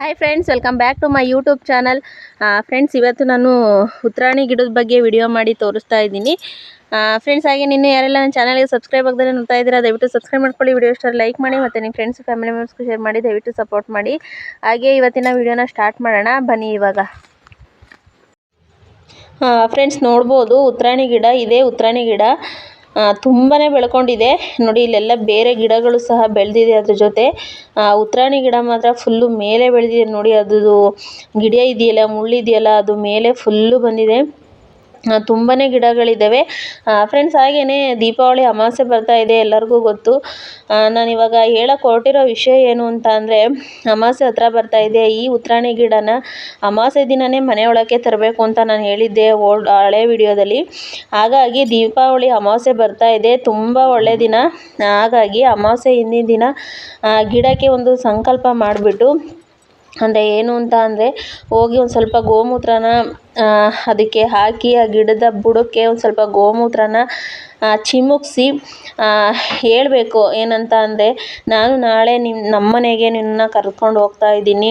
Hi friends welcome back to my YouTube channel friends ಇವತ್ತು ನಾನು ಉತ್ತರಾಣಿ ಗಿಡದ ಬಗ್ಗೆ ವಿಡಿಯೋ ಮಾಡಿ ತೋರಿಸ್ತಾ ಇದ್ದೀನಿ. ಫ್ರೆಂಡ್ಸ್ ಹಾಗೆ ನಿನ್ನೆ ಯಾರೆಲ್ಲ ನನ್ನ ಚಾನಲ್ಗೆ ಸಬ್ಸ್ಕ್ರೈಬ್ ಆಗದೆ ನೋಡ್ತಾ ಇದ್ದೀರಾ, ದಯವಿಟ್ಟು ಸಬ್ಸ್ಕ್ರೈಬ್ ಮಾಡ್ಕೊಳ್ಳಿ. ವಿಡಿಯೋ ಇಷ್ಟ ಲೈಕ್ ಮಾಡಿ ಮತ್ತು ನಿಮ್ಮ ಫ್ರೆಂಡ್ಸ್ ಫ್ಯಾಮಿಲಿ ಮೆಂಬರ್ಸ್ಗೂ ಶೇರ್ ಮಾಡಿ, ದಯವಿಟ್ಟು ಸಪೋರ್ಟ್ ಮಾಡಿ. ಹಾಗೆ ಇವತ್ತಿನ ವಿಡಿಯೋನ ಸ್ಟಾರ್ಟ್ ಮಾಡೋಣ. ಬನ್ನಿ ಇವಾಗ. ಫ್ರೆಂಡ್ಸ್ ನೋಡ್ಬೋದು ಉತ್ತರಾಣಿ ಗಿಡ, ಇದೆ ಉತ್ತರಾಣಿ ಗಿಡ. ತುಂಬಾ ಬೆಳ್ಕೊಂಡಿದೆ. ನೋಡಿ, ಇಲ್ಲೆಲ್ಲ ಬೇರೆ ಗಿಡಗಳು ಸಹ ಬೆಳೆದಿದೆ ಅದ್ರ ಜೊತೆ. ಉತ್ತರಾಣಿ ಗಿಡ ಮಾತ್ರ ಫುಲ್ಲು ಮೇಲೆ ಬೆಳೆದಿದೆ. ನೋಡಿ ಅದು ಗಿಡ ಇದೆಯಲ್ಲ ಮುಳ್ಳಿದೆಯಲ್ಲ ಅದು ಮೇಲೆ ಫುಲ್ಲು ಬಂದಿದೆ. ತುಂಬಾನೇ ಗಿಡಗಳಿದ್ದಾವೆ ಫ್ರೆಂಡ್ಸ್ ಹಾಗೆಯೇ ದೀಪಾವಳಿ ಅಮಾವಾಸ್ಯೆ ಬರ್ತಾ ಇದೆ, ಎಲ್ಲರಿಗೂ ಗೊತ್ತು. ನಾನಿವಾಗ ಹೇಳಕ್ಕೆ ಹೊರಟಿರೋ ವಿಷಯ ಏನು ಅಂತ ಅಂದರೆ, ಅಮಾವಾಸ್ಯೆ ಹತ್ರ ಬರ್ತಾ ಇದೆ, ಈ ಉತ್ತರಾಣಿ ಗಿಡನ ಅಮಾವಾಸ್ಯೆ ದಿನವೇ ಮನೆಯೊಳಕ್ಕೆ ತರಬೇಕು ಅಂತ ನಾನು ಹೇಳಿದ್ದೆ ಓಲ್ಡ್ ಹಳೆ ವಿಡಿಯೋದಲ್ಲಿ. ಹಾಗಾಗಿ ದೀಪಾವಳಿ ಅಮಾವಾಸ್ಯೆ ಬರ್ತಾ ಇದೆ, ತುಂಬ ಒಳ್ಳೆಯ ದಿನ. ಹಾಗಾಗಿ ಅಮಾವಾಸ್ಯೆ ಹಿಂದಿನ ದಿನ ಗಿಡಕ್ಕೆ ಒಂದು ಸಂಕಲ್ಪ ಮಾಡಿಬಿಟ್ಟು ಅಂದರೆ ಏನು ಅಂತ ಅಂದರೆ ಹೋಗಿ ಒಂದು ಸ್ವಲ್ಪ ಗೋಮೂತ್ರನ ಅದಕ್ಕೆ ಹಾಕಿ ಆ ಗಿಡದ ಬುಡಕ್ಕೆ ಒಂದು ಸ್ವಲ್ಪ ಗೋಮೂತ್ರನ ಚಿಮುಕ್ಸಿ ಹೇಳ್ಬೇಕು ಏನಂತ ಅಂದರೆ, ನಾನು ನಾಳೆ ನಿಮ್ಮ ನಮ್ಮನೆಗೆ ನಿನ್ನ ಕರ್ಕೊಂಡು ಹೋಗ್ತಾ ಇದ್ದೀನಿ.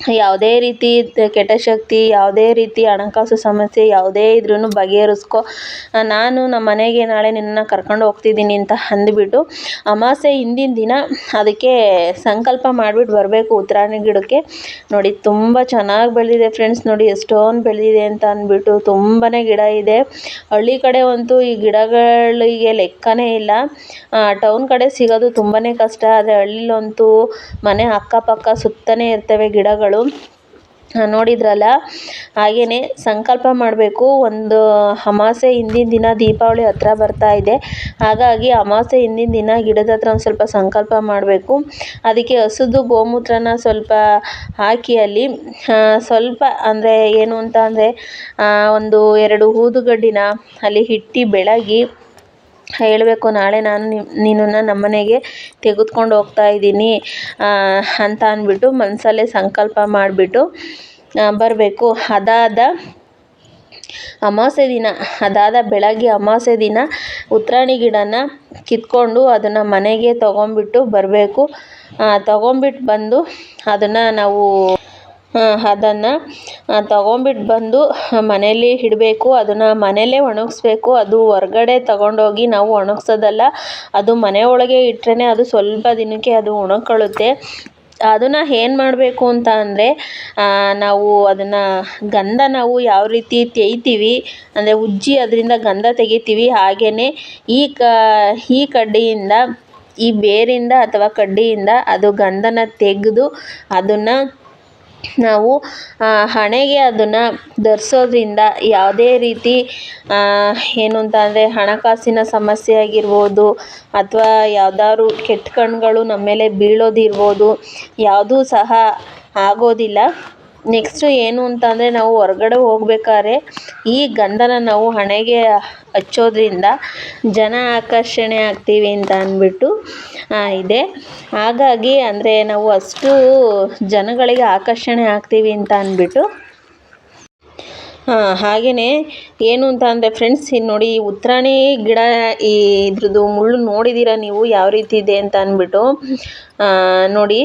ಯಾವುದೇ ರೀತಿ ಕೆಟ್ಟ ಶಕ್ತಿ, ಯಾವುದೇ ರೀತಿ ಹಣಕಾಸು ಸಮಸ್ಯೆ ಯಾವುದೇ ಇದ್ರೂ ಬಗೆಹರಿಸ್ಕೊ ನಾನು ನಮ್ಮ ಮನೆಗೆ ನಾಳೆ ನಿನ್ನನ್ನು ಕರ್ಕೊಂಡು ಹೋಗ್ತಿದ್ದೀನಿ ಅಂತ ಅಂದ್ಬಿಟ್ಟು ಅಮಾವಾಸ್ಯೆ ಹಿಂದಿನ ದಿನ ಅದಕ್ಕೆ ಸಂಕಲ್ಪ ಮಾಡಿಬಿಟ್ಟು ಬರಬೇಕು ಉತ್ತರಾಯಣ ಗಿಡಕ್ಕೆ. ನೋಡಿ, ತುಂಬ ಚೆನ್ನಾಗಿ ಬೆಳೆದಿದೆ ಫ್ರೆಂಡ್ಸ್ ನೋಡಿ, ಎಷ್ಟೊಂದು ಬೆಳೆದಿದೆ ಅಂತ ಅಂದ್ಬಿಟ್ಟು ತುಂಬಾ ಗಿಡ ಇದೆ. ಹಳ್ಳಿ ಕಡೆ ಅಂತೂ ಈ ಗಿಡಗಳಿಗೆ ಲೆಕ್ಕನೇ ಇಲ್ಲ. ಟೌನ್ ಕಡೆ ಸಿಗೋದು ತುಂಬಾ ಕಷ್ಟ. ಆದರೆ ಹಳ್ಳಿಲಂತೂ ಮನೆ ಅಕ್ಕಪಕ್ಕ ಸುತ್ತಲೇ ಇರ್ತವೆ ಗಿಡಗಳು. ನೋಡಿದ್ರಲ್ಲ? ಹಾಗೆಯೇ ಸಂಕಲ್ಪ ಮಾಡಬೇಕು. ಒಂದು ಅಮಾಸೆ ಹಿಂದಿನ ದಿನ ದೀಪಾವಳಿ ಹತ್ರ ಬರ್ತಾ ಇದೆ. ಹಾಗಾಗಿ ಅಮಾಸೆ ಹಿಂದಿನ ದಿನ ಗಿಡದ ಹತ್ರ ಒಂದು ಸ್ವಲ್ಪ ಸಂಕಲ್ಪ ಮಾಡಬೇಕು. ಅದಕ್ಕೆ ಹಸಿದು ಗೋಮೂತ್ರನ ಸ್ವಲ್ಪ ಹಾಕಿ ಅಲ್ಲಿ ಸ್ವಲ್ಪ ಅಂದರೆ ಏನು ಅಂತ ಅಂದರೆ ಒಂದು ಎರಡು ಊದುಗಡ್ಡಿನ ಅಲ್ಲಿ ಇಟ್ಟು ಬೆಳಗಿ ಹೇಳಬೇಕು, ನಾಳೆ ನಾನು ನಿಮ್ಮ ನಿನ್ನನ್ನು ನಮ್ಮನೆಗೆ ತೆಗೆದುಕೊಂಡು ಹೋಗ್ತಾ ಇದ್ದೀನಿ ಅಂತ ಅಂದ್ಬಿಟ್ಟು ಮನಸಲ್ಲೇ ಸಂಕಲ್ಪ ಮಾಡಿಬಿಟ್ಟು ಬರಬೇಕು. ಅದಾದ ಅಮಾವಾಸ್ಯೆ ದಿನ, ಅದಾದ ಬೆಳಗ್ಗೆ ಅಮಾವಾಸ್ಯೆ ದಿನ ಉತ್ತರಾಣಿ ಗಿಡನ ಕಿತ್ಕೊಂಡು ಅದನ್ನು ಮನೆಗೆ ತೊಗೊಂಬಿಟ್ಟು ಬರಬೇಕು. ತೊಗೊಂಬಿಟ್ಟು ಬಂದು ಅದನ್ನು ನಾವು ಅದನ್ನು ತೊಗೊಂಬಿಟ್ಟು ಬಂದು ಮನೇಲಿ ಇಡಬೇಕು, ಅದನ್ನು ಮನೆಯಲ್ಲೇ ಒಣಗಿಸ್ಬೇಕು, ಅದು ಹೊರ್ಗಡೆ ತಗೊಂಡೋಗಿ ನಾವು ಒಣಗ್ಸೋದಲ್ಲ, ಅದು ಮನೆ ಒಳಗೆ ಇಟ್ಟರೇನೆ ಅದು ಸ್ವಲ್ಪ ದಿನಕ್ಕೆ ಅದು ಒಣಗ್ಕೊಳ್ಳುತ್ತೆ. ಅದನ್ನು ಏನು ಮಾಡಬೇಕು ಅಂತ ಅಂದರೆ ನಾವು ಅದನ್ನು ಗಂಧ ನಾವು ಯಾವ ರೀತಿ ತೆಯ್ತೀವಿ, ಅಂದರೆ ಉಜ್ಜಿ ಅದರಿಂದ ಗಂಧ ತೆಗಿತೀವಿ ಹಾಗೆಯೇ ಈ ಕ, ಈ ಕಡ್ಡಿಯಿಂದ, ಈ ಬೇರಿಂದ ಅಥವಾ ಕಡ್ಡಿಯಿಂದ ಅದು ಗಂಧನ ತೆಗೆದು ಅದನ್ನು ನಾವು ಹಣೆಗೆ ಅದನ್ನು ಧರಿಸೋದ್ರಿಂದ ಯಾವುದೇ ರೀತಿ ಏನು ಅಂತ ಅಂದರೆ ಹಣಕಾಸಿನ ಸಮಸ್ಯೆ ಆಗಿರ್ಬೋದು ಅಥವಾ ಯಾವ್ದಾದ್ರು ಕೆಟ್ಟ ಕಣ್ಣುಗಳು ನಮ್ಮ ಮೇಲೆ ಬೀಳೋದಿರ್ಬೋದು, ಯಾವುದೂ ಸಹ ಆಗೋದಿಲ್ಲ. ನೆಕ್ಸ್ಟು ಏನು ಅಂತ ಅಂದರೆ ನಾವು ಹೊರಗಡೆ ಹೋಗ್ಬೇಕಾದ್ರೆ ಈ ಗಂಧನ ನಾವು ಹಣೆಗೆ ಹಚ್ಚೋದ್ರಿಂದ ಜನ ಆಕರ್ಷಣೆ ಆಗ್ತೀವಿ ಅಂತ ಅಂದ್ಬಿಟ್ಟು ಇದೆ. ಹಾಗಾಗಿ ಅಂದರೆ ನಾವು ಅಷ್ಟು ಜನಗಳಿಗೆ ಆಕರ್ಷಣೆ ಆಗ್ತೀವಿ ಅಂತ ಅಂದ್ಬಿಟ್ಟು. ಹಾಂ ಹಾಗೆಯೇ ಏನು ಅಂತ ಅಂದರೆ ಫ್ರೆಂಡ್ಸ್ ಇಲ್ಲಿ ನೋಡಿ ಉತ್ತರಾಣಿ ಗಿಡ, ಈ ಇದ್ರದ್ದು ಮುಳ್ಳು ನೋಡಿದ್ದೀರಾ ನೀವು? ಯಾವ ರೀತಿ ಇದೆ ಅಂತ ಅಂದ್ಬಿಟ್ಟು. ನೋಡಿ,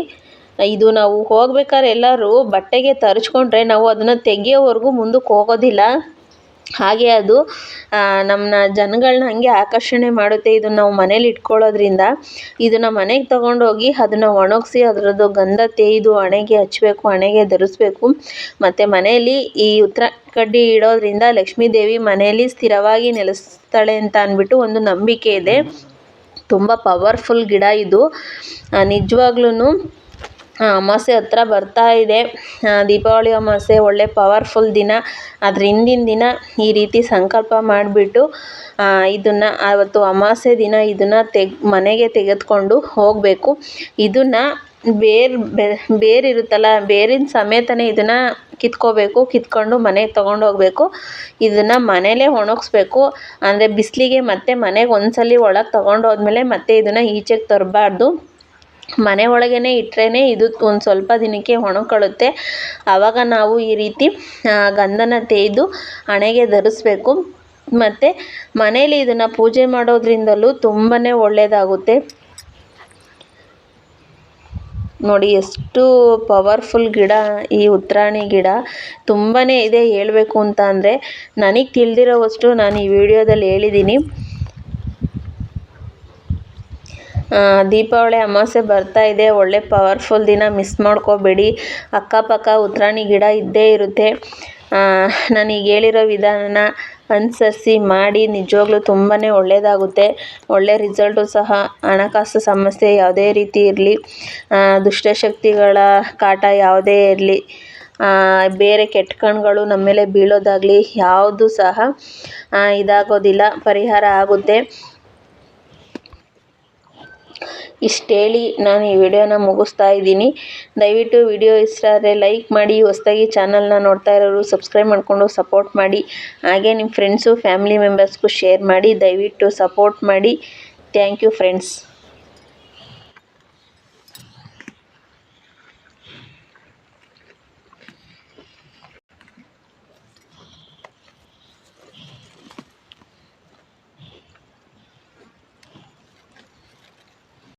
ಇದು ನಾವು ಹೋಗ್ಬೇಕಾದ್ರೆ ಎಲ್ಲರೂ ಬಟ್ಟೆಗೆ ತರಿಸ್ಕೊಂಡ್ರೆ ನಾವು ಅದನ್ನು ತೆಗಿಯೋವರೆಗೂ ಮುಂದಕ್ಕೆ ಹೋಗೋದಿಲ್ಲ. ಹಾಗೆ ಅದು ನಮ್ಮನ್ನ ಜನಗಳನ್ನ ಹಾಗೆ ಆಕರ್ಷಣೆ ಮಾಡುತ್ತೆ. ಇದನ್ನು ನಾವು ಮನೇಲಿ ಇಟ್ಕೊಳ್ಳೋದ್ರಿಂದ ಇದನ್ನು ಮನೆಗೆ ತಗೊಂಡೋಗಿ ಅದನ್ನು ಒಣಗಿಸಿ ಅದರದ್ದು ಗಂಧ ತೇಯ್ದು ಹಣೆಗೆ ಹಚ್ಚಬೇಕು ಹಣೆಗೆ ಧರಿಸ್ಬೇಕು. ಮತ್ತು ಮನೆಯಲ್ಲಿ ಈ ಉತ್ತರ ಕಡ್ಡಿ ಇಡೋದ್ರಿಂದ ಲಕ್ಷ್ಮೀದೇವಿ ಮನೆಯಲ್ಲಿ ಸ್ಥಿರವಾಗಿ ನೆಲೆಸ್ತಾಳೆ ಅಂತ ಅಂದ್ಬಿಟ್ಟು ಒಂದು ನಂಬಿಕೆ ಇದೆ. ತುಂಬ ಪವರ್ಫುಲ್ ಗಿಡ ಇದು. ನಿಜವಾಗ್ಲೂ ಅಮಾವಾಸ್ಯೆ ಹತ್ರ ಬರ್ತಾ ಇದೆ. ದೀಪಾವಳಿ ಅಮಾವಾಸ್ಯೆ ಒಳ್ಳೆ ಪವರ್ಫುಲ್ ದಿನ. ಅದ್ರ ಹಿಂದಿನ ದಿನ ಈ ರೀತಿ ಸಂಕಲ್ಪ ಮಾಡಿಬಿಟ್ಟು ಇದನ್ನು ಆವತ್ತು ಅಮಾಸೆ ದಿನ ಇದನ್ನು ತೆಗ್, ಮನೆಗೆ ತೆಗೆದುಕೊಂಡು ಹೋಗಬೇಕು. ಇದನ್ನು ಬೇರ್ ಬೇರು ಇರುತ್ತಲ್ಲ, ಬೇರಿನ ಸಮೇತನೇ ಇದನ್ನು ಕಿತ್ಕೋಬೇಕು, ಕಿತ್ಕೊಂಡು ಮನೆಗೆ ತೊಗೊಂಡು ಹೋಗಬೇಕು. ಇದನ್ನು ಮನೆಯಲ್ಲೇ ಒಣಗಿಸ್ಬೇಕು. ಅಂದರೆ ಬಿಸಿಲಿಗೆ ಮತ್ತೆ ಮನೆಗೆ ಒಂದ್ಸಲಿ ಒಳಗೆ ತೊಗೊಂಡು ಹೋದ್ಮೇಲೆ ಮತ್ತೆ ಇದನ್ನು ಈಚೆಗೆ ತರಬಾರ್ದು. ಮನೆ ಒಳಗೇ ಇಟ್ರೇನೆ ಇದು ಒಂದು ಸ್ವಲ್ಪ ದಿನಕ್ಕೆ ಒಣಕೊಳ್ಳುತ್ತೆ ಆವಾಗ ನಾವು ಈ ರೀತಿ ಗಂಧನ ತೇಯ್ದು ಹಣೆಗೆ ಧರಿಸ್ಬೇಕು. ಮತ್ತು ಮನೇಲಿ ಇದನ್ನು ಪೂಜೆ ಮಾಡೋದ್ರಿಂದಲೂ ತುಂಬಾ ಒಳ್ಳೆಯದಾಗುತ್ತೆ ನೋಡಿ ಎಷ್ಟು ಪವರ್ಫುಲ್ ಗಿಡ, ಈ ಉತ್ತರಾಣಿ ಗಿಡ ತುಂಬಾ ಇದೆ ಹೇಳಬೇಕು ಅಂತ ಅಂದರೆ, ನನಗೆ ತಿಳಿದಿರೋವಷ್ಟು ನಾನು ಈ ವಿಡಿಯೋದಲ್ಲಿ ಹೇಳಿದ್ದೀನಿ. ದೀಪಾವಳಿ ಅಮಾವಾಸ್ಯೆ ಬರ್ತಾ ಇದೆ. ಒಳ್ಳೆ ಪವರ್ಫುಲ್ ದಿನ ಮಿಸ್ ಮಾಡ್ಕೋಬೇಡಿ. ಅಕ್ಕಪಕ್ಕ ಉತ್ರಾಣಿ ಗಿಡ ಇದ್ದೇ ಇರುತ್ತೆ. ನಾನೀಗ ಹೇಳಿರೋ ವಿಧಾನನ ಅನುಸರಿಸಿ ಮಾಡಿ, ನಿಜವಾಗ್ಲೂ ತುಂಬಾ ಒಳ್ಳೆಯದಾಗುತ್ತೆ ಒಳ್ಳೆ ರಿಸಲ್ಟು ಸಹ. ಹಣಕಾಸು ಸಮಸ್ಯೆ ಯಾವುದೇ ರೀತಿ ಇರಲಿ. ದುಷ್ಟಶಕ್ತಿಗಳ ಕಾಟ ಯಾವುದೇ ಇರಲಿ. ಬೇರೆ ಕೆಟ್ಟ ಕಣ್ಗಳು ನಮ್ಮ ಮೇಲೆ ಬೀಳೋದಾಗಲಿ, ಯಾವುದು ಸಹ ಇದಾಗೋದಿಲ್ಲ. ಪರಿಹಾರ ಆಗುತ್ತೆ. ಇಷ್ಟು ಹೇಳಿ ನಾನು ಈ ವಿಡಿಯೋನ ಮುಗಿಸ್ತಾ ಇದ್ದೀನಿ. ದಯವಿಟ್ಟು ವಿಡಿಯೋ ಇಷ್ಟ ಆದರೆ ಲೈಕ್ ಮಾಡಿ, ಹೊಸ್ದಾಗಿ ಚಾನಲ್ನ ನೋಡ್ತಾ ಇರೋರು ಸಬ್ಸ್ಕ್ರೈಬ್ ಮಾಡಿಕೊಂಡು ಸಪೋರ್ಟ್ ಮಾಡಿ. ಹಾಗೆ ನಿಮ್ಮ ಫ್ರೆಂಡ್ಸು ಫ್ಯಾಮಿಲಿ ಮೆಂಬರ್ಸ್ಗೂ ಶೇರ್ ಮಾಡಿ, ದಯವಿಟ್ಟು ಸಪೋರ್ಟ್ ಮಾಡಿ. Thank you friends